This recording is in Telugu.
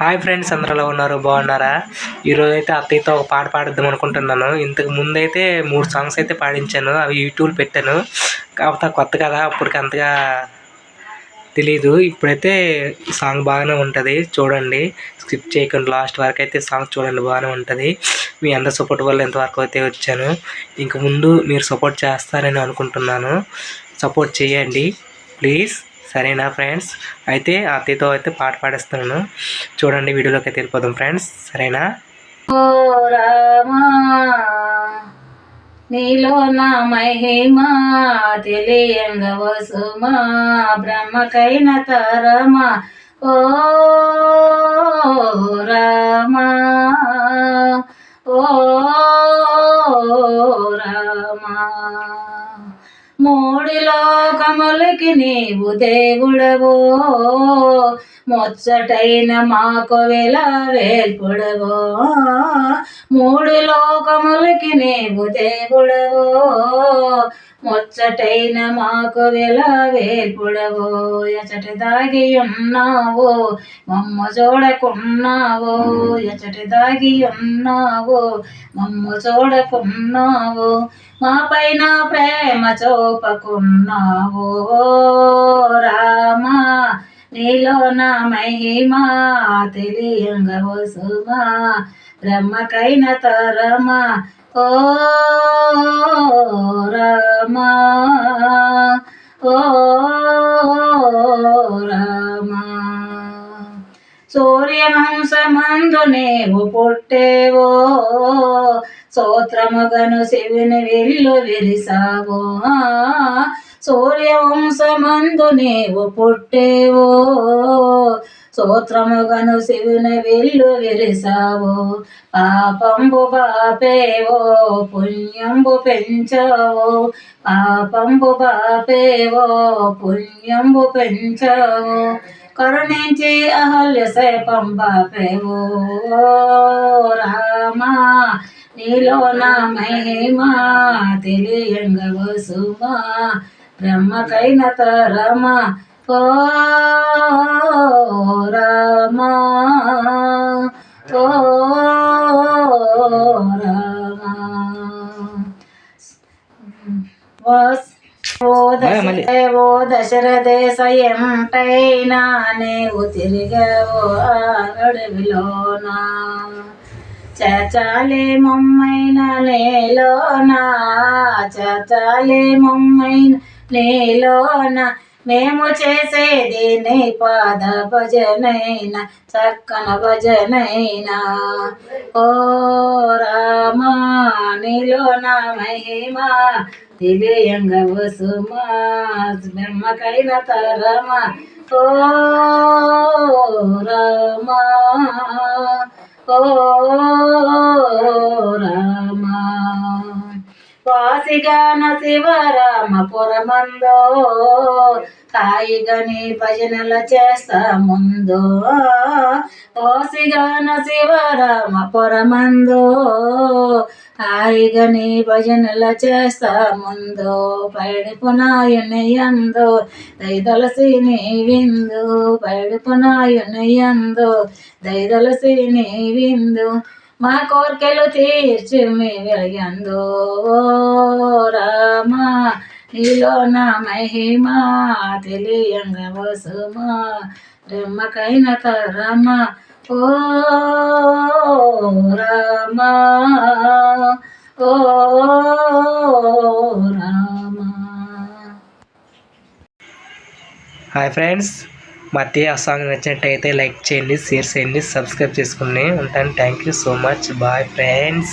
హాయ్ ఫ్రెండ్స్ అందరిలో ఉన్నారు? బాగున్నారా? ఈరోజు అయితే అత్తయ్యతో ఒక పాట పాడిద్దాం అనుకుంటున్నాను. ఇంతకు ముందు అయితే మూడు సాంగ్స్ అయితే పాడించాను. అవి యూట్యూబ్ పెట్టాను. కాకపోతే కొత్త కదా అప్పటికి అంతగా తెలీదు. ఇప్పుడైతే సాంగ్ బాగానే ఉంటుంది. చూడండి. స్కిప్ చేయకుండా లాస్ట్ వరకు అయితే సాంగ్ చూడండి. బాగానే ఉంటుంది. మీ అందరి సపోర్ట్ వల్ల ఎంతవరకు అయితే వచ్చాను. ఇంక ముందు మీరు సపోర్ట్ చేస్తారని అనుకుంటున్నాను. సపోర్ట్ చేయండి. ప్లీజ్. సరేనా ఫ్రెండ్స్? అయితే అతితో అయితే పాట పాడేస్తున్నాను. చూడండి వీడియోలోకి అయితే వెళ్ళిపోదాం ఫ్రెండ్స్. సరేనా? రామా నీలో నా మహిమా తెలియంగ వసుమా బ్రహ్మకైన తరమా. ఓ రామా ఓ రామా. మూడు లోకములకి నీవు దేవుడవో ముచ్చటైన మాకు వెల వేల్పుడవో. మూడు లోకములకి నీవు దేవుడవో. ముచ్చటైన మాకు వెల వేల్పుడవో. ఎచట దాగి ఉన్నావో. మమ్మ చూడకున్నావో. ఎచట దాగి ఉన్నావో. మమ్మ చూడకున్నావో. మా పైన ప్రేమ చూపకున్నావో. రామా నీలో నా మహిమా తెలియంగ సుమా బ్రహ్మకైన తరమా. ఓ రమా ఓ రామా. సూర్యవంశమందు నీవు పుట్టేవో సూత్రముగను శివుని విల్లు విరిసావో. సూర్యవంశమందు నీవు పుట్టేవో సూత్రముగను శివుని విల్లు విరిసావు పాపంబు బాపేవో పుణ్యంబు పెంచావు పాపంబు బాపేవో పుణ్యంబు పెంచావు కరుణించి అహల్య శేపం పాపేవో రామా నీలో నా మహిమా తెలియంగ వసుమా బ్రహ్మకైన తరమా ఓ రామా ఓ రామా. వస్ ఓ బాయ్ మళ్ళీ. దశ ఓ దశరథేశ ఎంటైనా నీవు తిరిగావో అడవిలోనా చచాలే మమ్మైన నేలోనా చచాలే మమ్మైన నీలోన మేము చేసేది నీ పాద భజనైనా చక్కన భజనైనా. ఓ రామా నీలో నా మహిమా తెలియంగ వసుమా బ్రహ్మకైన తరమా. ఓ రామా ఓ వాసిగాన శివరామ పురమందో హాయిగని భజనల చేస్తా ముందు. వాసిగాన శివరామ పురమందో హాయిగని భజనల చేస్తా ముందు. పైడిపునాయునయందు దైదలసి నీ విందు. పైడిపునాయునయందు దైదలసి నీ విందు. మా కోరికలు తీర్చి మీ వెలిగందో రామా. నీలో నా మహిమా తెలియంగ వసుమా. బ్రహ్మకైన తరమా ఓ రామా. ఓ రామా. Hi friends. మా ఆ సాంగ్ నచ్చినట్టయితే లైక్ చేయండి షేర్ చేయండి సబ్స్క్రైబ్ చేసుకుని ఉంటాను. Thank you so much bye friends